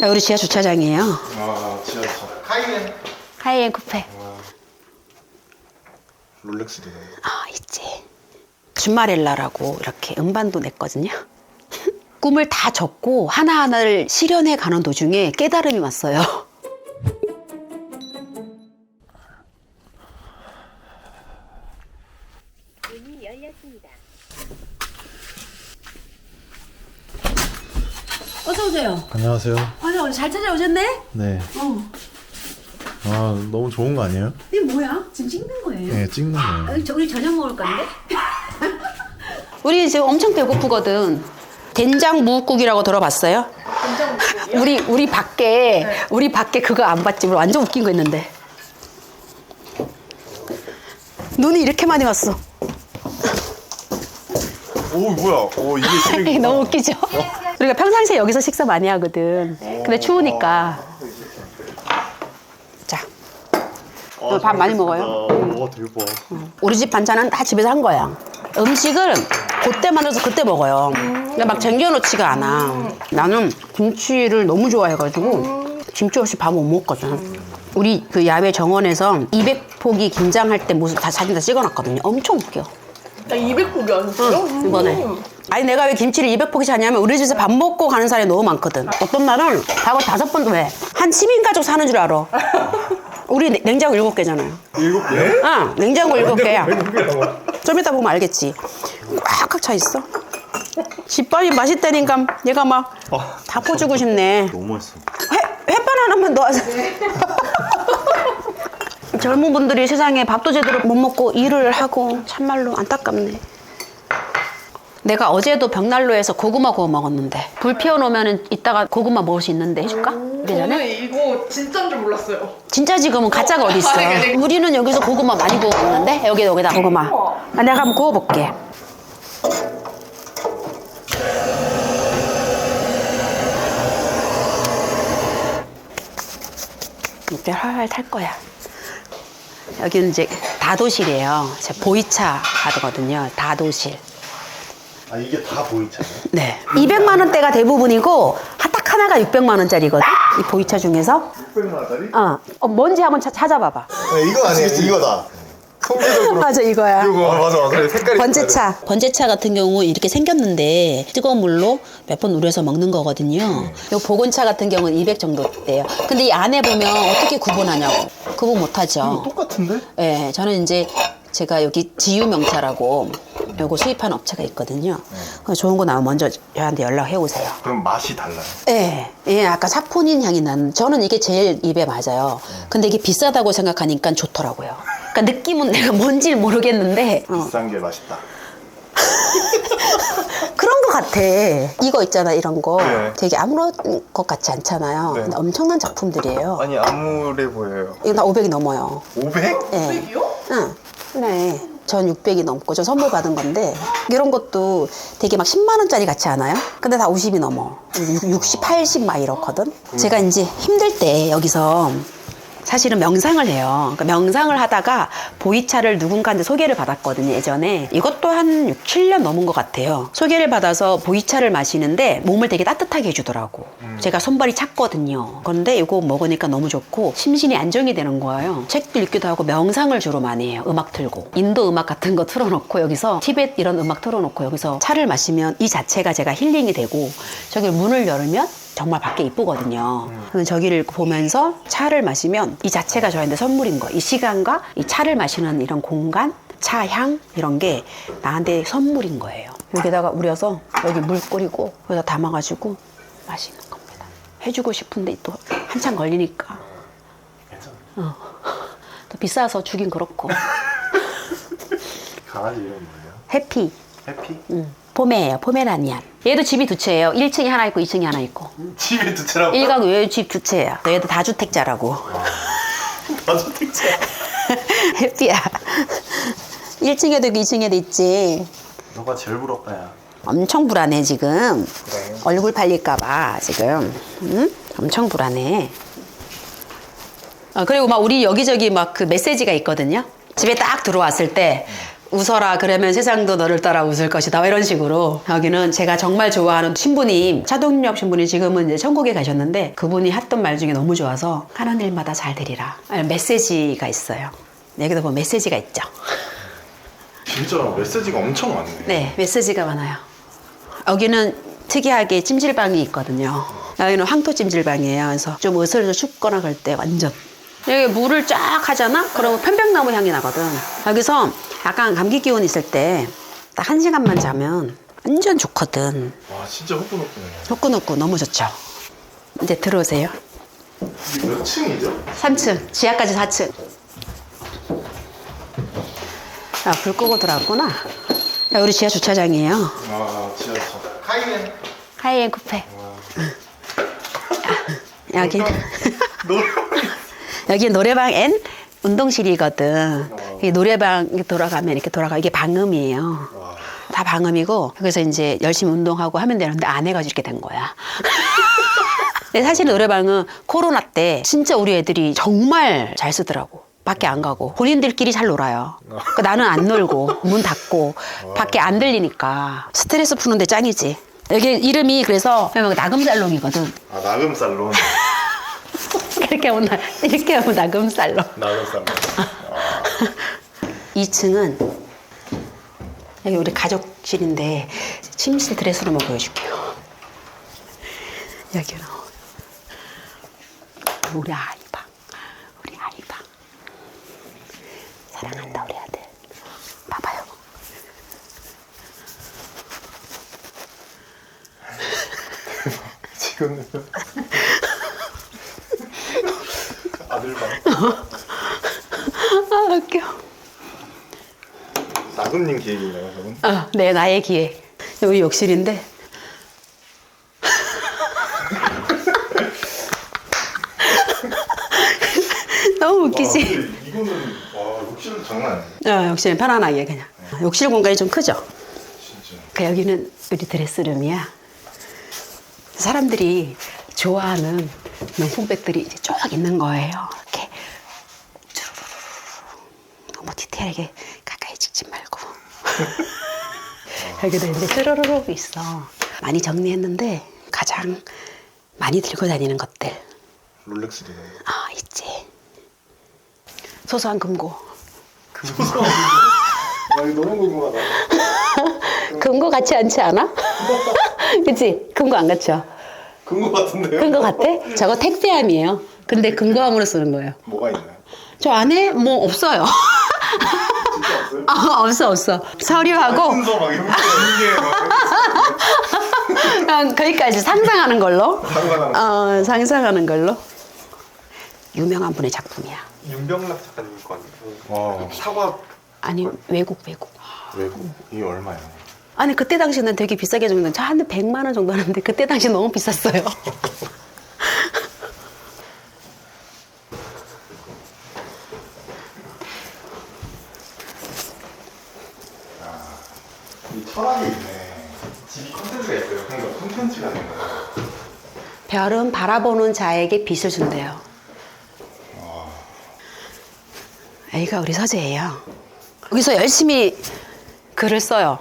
야, 우리 지하 주차장이에요. 아 지하철 하이엔 하이엔 쿠페. 롤렉스도 아, 있지. 준마렐라라고 이렇게 음반도 냈거든요. 꿈을 다 적고 하나하나를 실현해 가는 도중에 깨달음이 왔어요. 오세요. 안녕하세요 아니, 오늘 잘 찾아오셨네? 네 어. 아 너무 좋은 거 아니에요? 이게 뭐야? 지금 찍는 거예요? 네 찍는 거예요 아, 저 우리 저녁 먹을 건데? 우리 지금 엄청 배고프거든. 된장 무국이라고 들어봤어요? 우리 우리 밖에 우리 밖에 그거 안 봤지? 우리 완전 웃긴 거 있는데. 눈이 이렇게 많이 왔어. 오 뭐야 오 이게 쓰레기 너무 웃기죠? 우리가 평상시에 여기서 식사 많이 하거든. 근데 추우니까. 자, 어, 밥 많이 먹어요? 와 대박 우리 집 반찬은 다 집에서 한 거야. 음식을 그때 만들어서 그때 먹어요. 근데 막 쟁겨놓지가 않아. 나는 김치를 너무 좋아해가지고 김치 없이 밥 못 먹거든. 우리 그 야외 정원에서 200포기 김장할 때 모습 다 사진 다 찍어놨거든요. 엄청 웃겨. 나 200곡이 아니었어요? 이번에. 아니 내가 왜 김치를 200포기 사냐면 우리 집에서 밥 먹고 가는 사람이 너무 많거든. 어떤 날은 밥을 다섯 번도 해. 한 10인 가족 사는 줄 알아. 우리 냉- 냉장고 일곱 개잖아요. 일곱 개? 응, 냉장고 일곱 개야. 좀 이따 보면 알겠지. 꽉꽉 차 있어. 집밥이 맛있다니까 얘가 막 다 퍼주고 싶네. 너무 맛있어 회, 햇반 하나만 넣어서. 젊은 분들이 세상에 밥도 제대로 못 먹고 일을 하고 참말로 안타깝네. 내가 어제도 벽난로에서 고구마 구워 먹었는데 불 피워놓으면 이따가 고구마 먹을 수 있는데 해줄까? 예전에? 저는 이거 진짜인 줄 몰랐어요. 진짜 지금은 가짜가 어디 있어? 아, 네. 우리는 여기서 고구마 많이 구워 먹는데 여기 여기다 고구마. 아, 내가 한번 구워볼게. 이때 활활 탈 거야. 여기는 이제 다도실이에요. 제 보이차 하거든요. 다도실. 아 이게 다 보이차예요? 네. 200만 원대가 대부분이고 딱 하나가 600만 원짜리거든. 이 보이차 중에서. 600만 원짜리? 어, 어, 뭔지 한번 차- 찾아봐봐. 네, 이거 아니에요 이거다 통계적으로 맞아 이거야. 이거 아, 맞아 맞아 색깔이 번제차. 번제차 같은 경우 이렇게 생겼는데 뜨거운 물로 몇 번 우려서 먹는 거거든요. 요 보건차 같은 경우는 200 정도 돼요. 근데 이 안에 보면 어떻게 구분하냐고. 구분 못 하죠. 똑같은데? 예, 저는 이제 제가 여기 지유명차라고 요거 수입하는 업체가 있거든요. 좋은 거 나오면 먼저 저한테 연락해 오세요. 그럼 맛이 달라요 예, 예, 아까 사포닌 향이 나는, 저는 이게 제일 입에 맞아요. 근데 이게 비싸다고 생각하니까 좋더라고요. 그러니까 느낌은 내가 뭔지 모르겠는데, 어, 비싼 게 맛있다 그런 것 같아. 이거 있잖아, 이런 거. 네. 되게 아무런 것 같지 않잖아요. 네. 근데 엄청난 작품들이에요. 아니 암울해 보여요 이거 나 500이 넘어요. 500? 예. 이요? 응. 네. 전 600이 넘고 저 선물 받은 건데 이런 것도 되게 막 10만 원짜리 같지 않아요? 근데 다 50이 넘어. 60, 80 막 이렇거든. 제가 이제 힘들 때 여기서 사실은 명상을 해요. 그러니까 명상을 하다가 보이차를 누군가한테 소개를 받았거든요, 예전에. 이것도 한 6, 7년 넘은 것 같아요. 소개를 받아서 보이차를 마시는데 몸을 되게 따뜻하게 해주더라고. 제가 손발이 찼거든요. 그런데 이거 먹으니까 너무 좋고 심신이 안정이 되는 거예요. 책도 읽기도 하고 명상을 주로 많이 해요. 음악 틀고. 인도 음악 같은 거 틀어놓고 여기서 티벳 이런 음악 틀어놓고 여기서 차를 마시면 이 자체가 제가 힐링이 되고 저기 문을 열면 정말 밖에 이쁘거든요. 그래서 저기를 보면서 차를 마시면 이 자체가 저한테 선물인 거예요. 이 시간과 이 차를 마시는 이런 공간, 차향 이런 게 나한테 선물인 거예요. 여기다가 우려서 여기 물 뿌리고 여기다 담아가지고 마시는 겁니다. 해주고 싶은데 또 한참 걸리니까. 어. 또 비싸서 주긴 그렇고. 강아지 이름 뭐예요? 해피. 해피? 음. 포메예요. 포메라니안. 얘도 집이 두 채예요. 1층이 하나 있고 2층이 하나 있고. 집에 두 채라고? 일가구 외집 두 채야. 얘도 다주택자라고. 택채 해피야. 1층에도 있고 2층에도 있지. 너가 제일 부럽다 야 엄청 불안해 지금. 그래 얼굴 팔릴까봐 지금. 응? 엄청 불안해. 아, 그리고 막 우리 여기저기 막 그 메시지가 있거든요. 집에 딱 들어왔을 때 웃어라 그러면 세상도 너를 따라 웃을 것이다. 뭐 이런 식으로 여기는 제가 정말 좋아하는 신부님 차동엽 신부님 지금은 이제 천국에 가셨는데 그분이 했던 말 중에 너무 좋아서 하는 일마다 잘 되리라. 메시지가 있어요. 여기도 보면 메시지가 있죠. 진짜 메시지가 엄청 많네. 네 메시지가 많아요. 여기는 특이하게 찜질방이 있거든요. 여기는 황토 찜질방이에요. 그래서 좀 으스러져 춥거나 그럴 때 완전. 여기 물을 쫙 하잖아? 그러면 편백나무 향이 나거든. 여기서 약간 감기 기운 있을 때 딱 한 시간만 자면 완전 좋거든. 와 진짜 후끈후끈해. 후끈후끈 너무 좋죠. 이제 들어오세요. 이게 몇 층이죠? 3층, 지하까지 4층. 아, 불 끄고 들어왔구나. 야, 우리 지하 주차장이에요. 아 지하철. 하이엔. 하이엔 쿠페. 아, 여기, 노래. 여기 노래방 앤 운동실이거든. 이 노래방 돌아가면 이렇게 돌아가. 이게 방음이에요. 와. 다 방음이고 그래서 이제 열심히 운동하고 하면 되는데 안 해가지고 이렇게 된 거야. 근데 사실 노래방은 코로나 때 진짜 우리 애들이 정말 잘 쓰더라고. 밖에 안 가고 본인들끼리 잘 놀아요. 그러니까 나는 안 놀고 문 닫고 밖에 안 들리니까 스트레스 푸는데 짱이지. 여기 이름이 그래서 나금살롱이거든. 아 나금 살론. 이렇게 하면 나, 이렇게 하면 나금살롱. 나금 살론. 2층은 여기 우리 가족실인데 침실 드레스룸을 보여줄게요. 여기는 우리 아이 방, 우리 아이 방. 사랑한다 우리 아들. 봐봐요. 지금은 아들 방. 아 웃겨. 나금님 기획인가요, 저건? 어, 네 나의 기획. 여기 욕실인데. 너무 웃기지? 와, 근데 이거는 와 욕실도 장난 아니네. 어, 욕실 편안하게 그냥. 욕실 공간이 좀 크죠? 진짜. 그 여기는 우리 드레스룸이야. 사람들이 좋아하는 명품백들이 이제 쭉 있는 거예요. 이렇게 주르르르 너무 디테일하게. 여기도 이제 쭈르르륵 있어. 많이 정리했는데 가장 많이 들고 다니는 것들 롤렉스도 나요. 아 있지. 소소한 금고. 아 이거 너무 궁금하다. 금고 같지 않지 않아? 그치? 금고 안 같죠? 금고 같은데요? 금고 같아? 저거 택배함이에요. 근데 금고함으로 쓰는 거예요. 뭐가 있나요? 저 안에 뭐 없어요. 아, 없어, 없어. 서류하고 순서 막 이런 게 그냥 거기까지 상상하는 걸로. 상관하는 어, 상상하는 걸로. 유명한 분의 작품이야. 윤병락 작가님 거 아니에요? 와 사과 아니, 외국, 외국. 외국 이게 얼마예요? 아니, 그때 당시는 되게 비싸게 정도, 저한 100만 원 정도 하는데 그때 당시 너무 비쌌어요. 철학이 있네. 집이 컨텐츠가 있어요. 그러니까 컨텐츠가 있는 거예요. 별은 바라보는 자에게 빛을 준대요. 여기가 우리 서재예요. 여기서 열심히 글을 써요.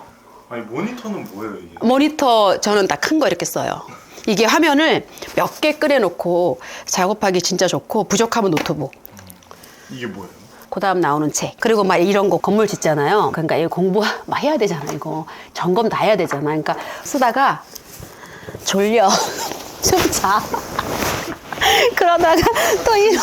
아니 모니터는 뭐예요 이게? 모니터 저는 다 큰 거 이렇게 써요. 이게 화면을 몇개 끓여놓고 작업하기 진짜 좋고 부족하면 노트북. 이게 뭐예요? 그 다음 나오는 책. 그리고 막 이런 거 건물 짓잖아요. 그러니까 이거 공부 막 해야 되잖아, 이거. 점검 다 해야 되잖아. 그러니까 쓰다가 졸려. 좀 자. 그러다가 또 일어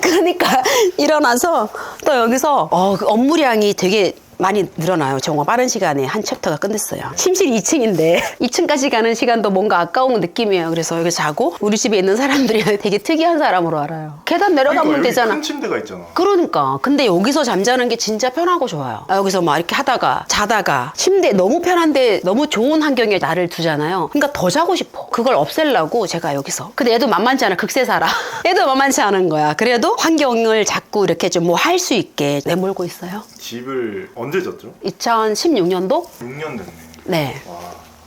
그러니까 일어나서 또 여기서 어, 그 업무량이 되게 많이 늘어나요. 정말 빠른 시간에 한 챕터가 끝냈어요. 침실 2층인데 2층까지 가는 시간도 뭔가 아까운 느낌이에요. 그래서 여기 자고 우리 집에 있는 사람들이 되게 특이한 사람으로 알아요. 계단 내려가면 그러니까 되잖아. 큰 침대가 있잖아. 그러니까 근데 여기서 잠자는 게 진짜 편하고 좋아요 아, 여기서 막 이렇게 하다가 자다가 침대 너무 편한데 너무 좋은 환경에 나를 두잖아요 그러니까 더 자고 싶어 그걸 없애려고 제가 여기서 근데 얘도 만만치 않아 극세사라 얘도 만만치 않은 거야 그래도 환경을 자꾸 이렇게 좀 뭐 할 수 있게 내몰고 있어요 집을 언제 졌죠? 2016년도 6년 됐네. 네 와.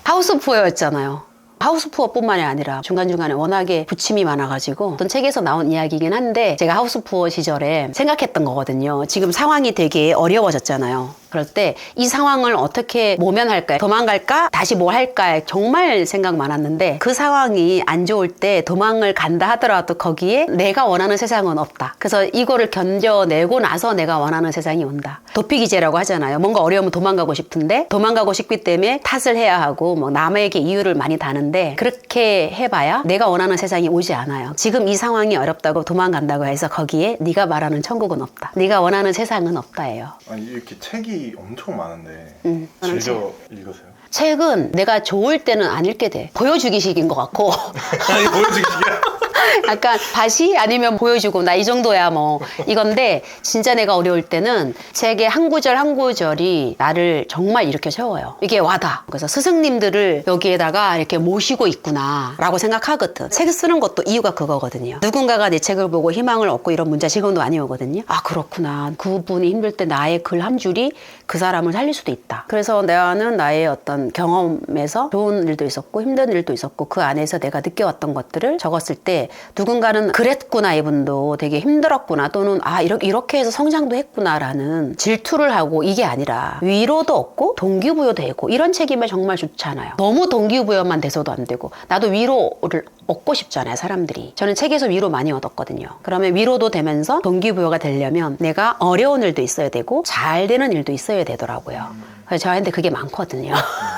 하우스 푸어였잖아요. 하우스 푸어뿐만이 아니라 중간중간에 워낙에 부침이 많아가지고 어떤 책에서 나온 이야기긴 한데 제가 하우스 푸어 시절에 생각했던 거거든요. 지금 상황이 되게 어려워졌잖아요. 그럴 때 이 상황을 어떻게 모면할까? 도망갈까? 다시 뭐 할까? 정말 생각 많았는데 그 상황이 안 좋을 때 도망을 간다 하더라도 거기에 내가 원하는 세상은 없다. 그래서 이거를 견뎌내고 나서 내가 원하는 세상이 온다. 도피기제라고 하잖아요. 뭔가 어려우면 도망가고 싶은데 도망가고 싶기 때문에 탓을 해야 하고 뭐 남에게 이유를 많이 다는데 그렇게 해봐야 내가 원하는 세상이 오지 않아요. 지금 이 상황이 어렵다고 도망간다고 해서 거기에 네가 말하는 천국은 없다. 네가 원하는 세상은 없다예요. 아니 이렇게 책이 엄청 많은데 음, 저는 즐겨 읽으세요? 책은 내가 좋을 때는 안 읽게 돼. 보여주기식인 것 같고. 아니 보여주기야. 약간 다시 아니면 보여주고 나 이 정도야 뭐 이건데 진짜 내가 어려울 때는 책의 한 구절 한 구절이 나를 정말 일으켜 세워요. 이게 와다. 그래서 스승님들을 여기에다가 이렇게 모시고 있구나라고 생각하거든. 책 쓰는 것도 이유가 그거거든요. 누군가가 내 책을 보고 희망을 얻고 이런 문자 지금도 많이 오거든요. 아 그렇구나. 그분이 힘들 때 나의 글 한 줄이 그 사람을 살릴 수도 있다. 그래서 나는 나의 어떤 경험에서 좋은 일도 있었고 힘든 일도 있었고 그 안에서 내가 느껴왔던 것들을 적었을 때 누군가는 그랬구나 이분도 되게 힘들었구나 또는 아 이렇게 이렇게 해서 성장도 했구나라는 질투를 하고 이게 아니라 위로도 얻고 동기부여도 되고 이런 책이면 정말 좋잖아요. 너무 동기부여만 돼서도 안 되고 나도 위로를 얻고 싶잖아요 사람들이. 저는 책에서 위로 많이 얻었거든요. 그러면 위로도 되면서 동기부여가 되려면 내가 어려운 일도 있어야 되고 잘 되는 일도 있어야 되더라고요. 그래서 저한테 그게 많거든요.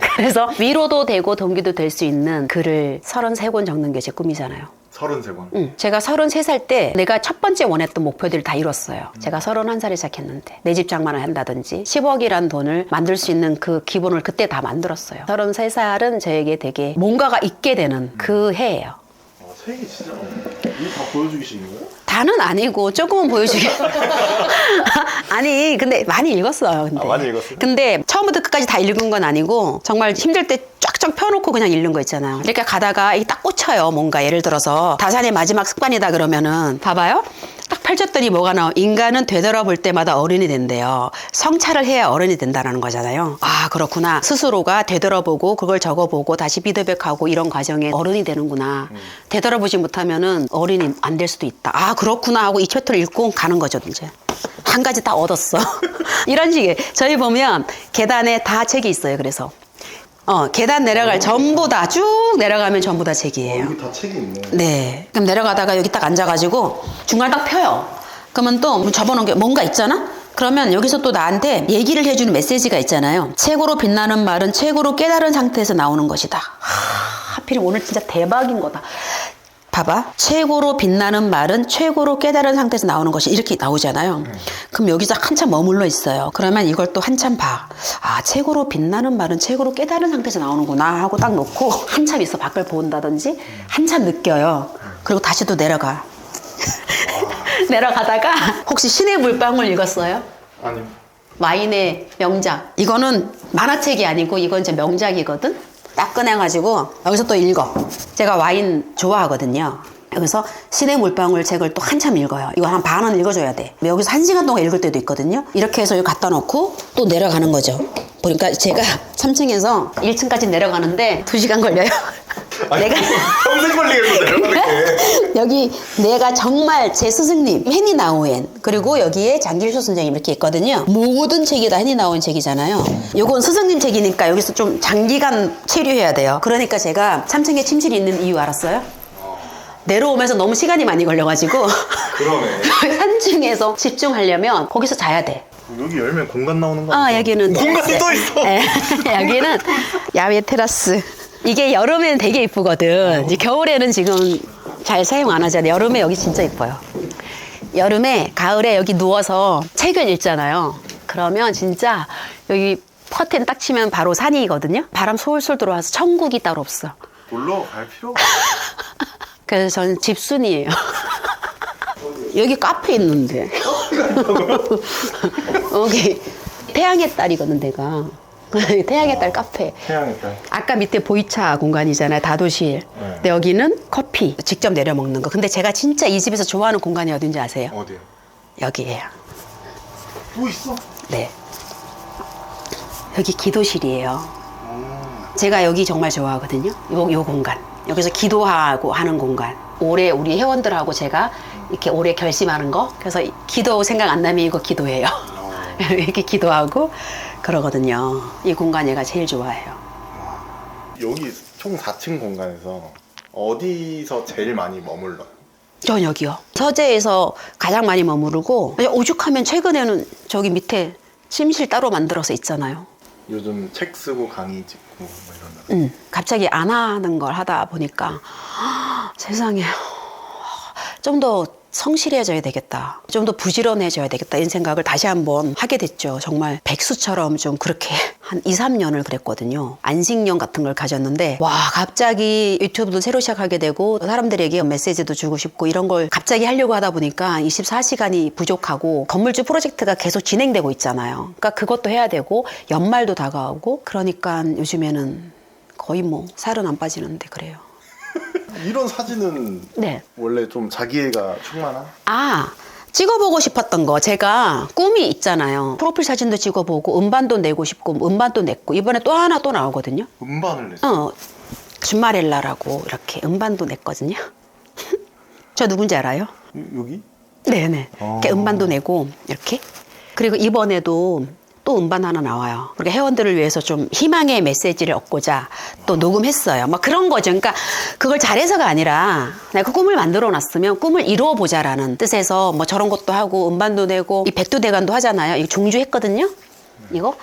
그래서 위로도 되고 동기도 될 수 있는 글을 33권 적는 게 제 꿈이잖아요. 33권. 응. 제가 33살 때 내가 첫 번째 원했던 목표들을 다 이뤘어요. 제가 31살에 시작했는데 내 집 장만을 한다든지 10억이란 돈을 만들 수 있는 그 기본을 그때 다 만들었어요. 33살은 저에게 되게 뭔가가 있게 되는 그 해예요. 아, 책이 진짜 이거 다 보여주기식인 거예요? 다는 아니고 조금은 보여주게. 아니 근데 많이 읽었어요. 근데. 아, 많이 읽었어요? 근데 처음부터 끝까지 다 읽은 건 아니고 정말 힘들 때 쫙쫙 펴놓고 그냥 읽는 거 있잖아요. 이렇게 가다가 이게 딱 꽂혀요. 뭔가 예를 들어서 다산의 마지막 습관이다 그러면은 봐봐요. 딱 펼쳤더니 뭐가 나와? 인간은 되돌아볼 때마다 어른이 된대요. 성찰을 해야 어른이 된다는 거잖아요. 아 그렇구나. 스스로가 되돌아보고 그걸 적어보고 다시 비드백하고 이런 과정에 어른이 되는구나. 되돌아보지 못하면은 어른이 안 될 수도 있다. 아 그렇구나 하고 이 챕터를 읽고 가는 거죠 이제. 한 가지 딱 얻었어. 이런 식의 저희 보면 계단에 다 책이 있어요. 그래서 어 계단 내려갈 전부 다 쭉 내려가면 전부 다 책이에요. 여기 다 책이 있네. 네. 그럼 내려가다가 여기 딱 앉아가지고 중간에 딱 펴요. 그러면 또 접어놓은 게 뭔가 있잖아? 그러면 여기서 또 나한테 얘기를 해주는 메시지가 있잖아요. 책으로 빛나는 말은 책으로 깨달은 상태에서 나오는 것이다. 하, 하필 오늘 진짜 대박인 거다. 봐봐. 최고로 빛나는 말은 최고로 깨달은 상태에서 나오는 것이 이렇게 나오잖아요. 그럼 여기서 한참 머물러 있어요. 그러면 이걸 또 한참 봐. 아, 최고로 빛나는 말은 최고로 깨달은 상태에서 나오는구나 하고 딱 놓고 한참 있어 밖을 본다든지 한참 느껴요. 그리고 다시 또 내려가. 내려가다가 혹시 신의 물방울 읽었어요? 아니 와인의 명작. 이거는 만화책이 아니고 이건 제 명작이거든. 딱 꺼내가지고 여기서 또 읽어. 제가 와인 좋아하거든요. 여기서 신의 물방울 책을 또 한참 읽어요. 이거 한 반은 읽어줘야 돼. 여기서 한 시간 동안 읽을 때도 있거든요. 이렇게 해서 여기 갖다 놓고 또 내려가는 거죠. 보니까 제가 3층에서 1층까지 내려가는데 2시간 걸려요. 내가 평생 걸리겠어 내려가는 게. 여기 내가 정말 제 스승님 헤니 나우엔 그리고 여기에 장길수 선생님 이렇게 있거든요. 모든 책이 다 헤니 나우엔 책이잖아요. 요건 스승님 책이니까 여기서 좀 장기간 체류해야 돼요. 그러니까 제가 3층에 침실이 있는 이유 알았어요? 내려오면서 너무 시간이 많이 걸려가지고 그러네. 3층에서 집중하려면 거기서 자야 돼. 여기 열면 공간 나오는 거 아 아니야? 여기는 공간이 또 있어. 네, 여기는 야외 테라스. 이게 여름에는 되게 이쁘거든. 이제 겨울에는 지금 잘 사용 안 하잖아요. 여름에 여기 진짜 이뻐요. 여름에 가을에 여기 누워서 책을 읽잖아요. 그러면 진짜 여기 커튼 딱 치면 바로 산이거든요. 바람 솔솔 들어와서 천국이 따로 없어. 놀러 갈 필요가 그래서 저는 집순이에요. 여기 카페 있는데. 여기 태양의 딸이거든, 내가. 태양의 딸 카페. 태양의 딸. 아까 밑에 보이차 공간이잖아요. 다도실. 네. 근데 여기는 커피 직접 내려 먹는 거. 근데 제가 진짜 이 집에서 좋아하는 공간이 어딘지 아세요? 어디요? 여기예요. 또 있어? 네. 여기 기도실이에요. 제가 여기 정말 좋아하거든요. 요, 요 공간. 여기서 기도하고 하는 공간. 올해 우리 회원들하고 제가 이렇게 올해 결심하는 거. 그래서 기도 생각 안 나면 이거 기도해요. 이렇게 기도하고 그러거든요. 이 공간 얘가 제일 좋아해요. 여기 총 4층 공간에서 어디서 제일 많이 머물러요? 전 여기요. 서재에서 가장 많이 머무르고 오죽하면 최근에는 저기 밑에 침실 따로 만들어서 있잖아요. 요즘 책 쓰고 강의 찍고 뭐 이런 음, 갑자기 안 하는 걸 하다 보니까 세상에 좀 더 성실해져야 되겠다. 좀 더 부지런해져야 되겠다. 이런 생각을 다시 한번 하게 됐죠. 정말 백수처럼 좀 그렇게 한 2, 3년을 그랬거든요. 안식년 같은 걸 가졌는데 와 갑자기 유튜브도 새로 시작하게 되고 사람들에게 메시지도 주고 싶고 이런 걸 갑자기 하려고 하다 보니까 24시간이 부족하고 건물주 프로젝트가 계속 진행되고 있잖아요. 그러니까 그것도 해야 되고 연말도 다가오고 그러니까 요즘에는 거의 뭐 살은 안 빠지는데 그래요. 이런 사진은 네. 원래 좀 자기애가 충만한? 아, 찍어보고 싶었던 거. 제가 꿈이 있잖아요. 프로필 사진도 찍어보고 음반도 내고 싶고 음반도 냈고 이번에 또 하나 또 나오거든요. 음반을 냈어요. 어, 주마렐라라고 이렇게 음반도 냈거든요. 저 누군지 알아요? 여- 여기? 네네. 이렇게 어. 음반도 내고 이렇게. 그리고 이번에도 또 음반 하나 나와요. 우리 회원들을 위해서 좀 희망의 메시지를 얻고자 또 녹음했어요. 막 그런 거죠. 그러니까 그걸 잘해서가 아니라 내가 그 꿈을 만들어 놨으면 꿈을 이루어 보자라는 뜻에서 뭐 저런 것도 하고 음반도 내고 이 백두대간도 하잖아요. 이거 종주했거든요. 이거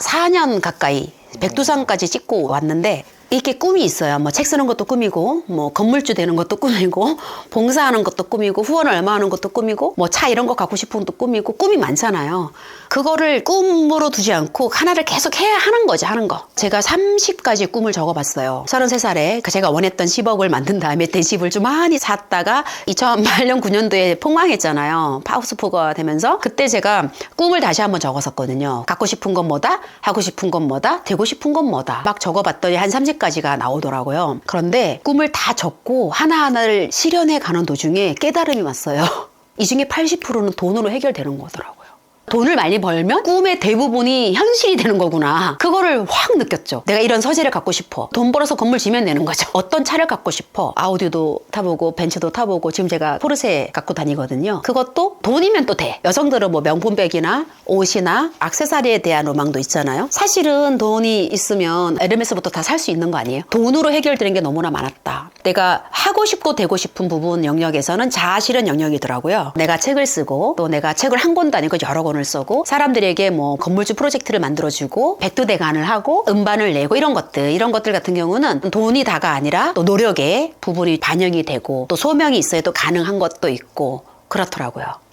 4년 가까이 백두산까지 찍고 왔는데 이렇게 꿈이 있어요. 뭐 책 쓰는 것도 꿈이고, 뭐 건물주 되는 것도 꿈이고, 봉사하는 것도 꿈이고, 후원을 얼마 하는 것도 꿈이고, 뭐 차 이런 거 갖고 싶은 것도 꿈이고, 꿈이 많잖아요. 그거를 꿈으로 두지 않고 하나를 계속 해야 하는 거죠, 하는 거. 제가 30까지 꿈을 적어봤어요. 33살에 그 제가 원했던 10억을 만든 다음에 대집을 좀 많이 샀다가 2008년, 9년도에 폭망했잖아요. 파우스포가 되면서 그때 제가 꿈을 다시 한번 적었었거든요. 갖고 싶은 건 뭐다? 하고 싶은 건 뭐다? 되고 싶은 건 뭐다? 막 적어봤더니 한 30 가지가 나오더라고요. 그런데 꿈을 다 적고 하나하나를 실현해 가는 도중에 깨달음이 왔어요. 이 중에 80%는 돈으로 해결되는 거더라고요. 돈을 많이 벌면 꿈의 대부분이 현실이 되는 거구나. 그거를 확 느꼈죠. 내가 이런 서재를 갖고 싶어. 돈 벌어서 건물 지면 되는 거죠. 어떤 차를 갖고 싶어. 아우디도 타보고 벤츠도 타보고 지금 제가 포르쉐 갖고 다니거든요. 그것도 돈이면 또 돼. 여성들은 뭐 명품백이나 옷이나 액세서리에 대한 로망도 있잖아요. 사실은 돈이 있으면 에르메스부터 다 살 수 있는 거 아니에요? 돈으로 해결되는 게 너무나 많았다. 내가 하고 싶고 되고 싶은 부분 영역에서는 자아실현 영역이더라고요. 내가 책을 쓰고 또 내가 책을 한 권도 아니고 여러 권을 쓰고 사람들에게 뭐 건물주 프로젝트를 만들어주고 백두대간을 하고 음반을 내고 이런 것들 이런 것들 같은 경우는 돈이 다가 아니라 또 노력의 부분이 반영이 되고 또 소명이 있어야 또 가능한 것도 있고 그렇더라고요.